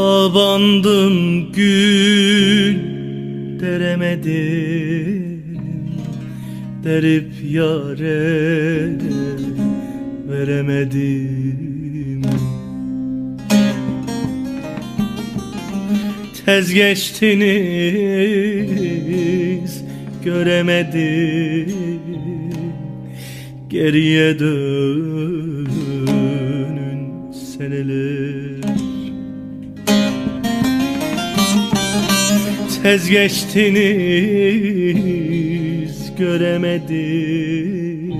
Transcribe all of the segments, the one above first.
Abandım gül deremedim Derip yare veremedim. Tez geçtiniz göremedim. Geriye dönün seneler Tez geçtiniz göremedim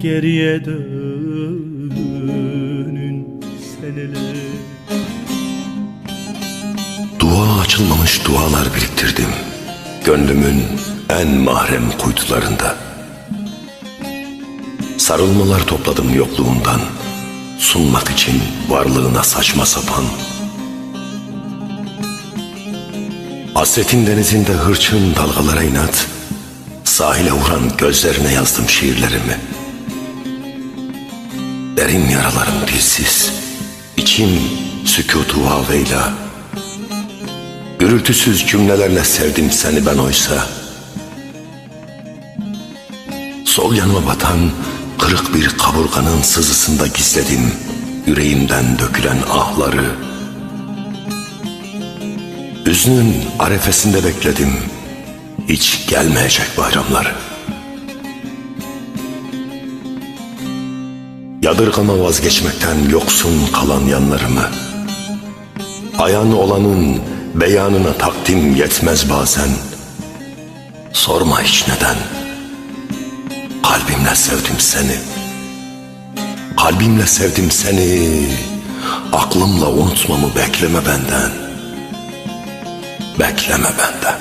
Geriye dönün seneler Dua açılmamış dualar biriktirdim. Gönlümün en mahrem kuytularında. Sarılmalar topladım yokluğundan. Sunmak için varlığına saçma sapan. Hasretin denizinde hırçın dalgalara inat. Sahile vuran gözlerine yazdım şiirlerimi. Derin yaralarım dilsiz. İçim sükutu haveyla. Gürültüsüz cümlelerle sevdim seni ben oysa. Sol yanıma batan kırık bir kaburganın sızısında gizledim yüreğimden dökülen ahları. Üzünün arefesinde bekledim hiç gelmeyecek bayramlar. Yadırgama vazgeçmekten yoksun kalan yanlarımı. Ayan olanın beyanına takdim yetmez bazen. Sorma hiç neden. Kalbimle sevdim seni. Kalbimle sevdim seni. Aklımla unutmamı bekleme benden bekleme benden.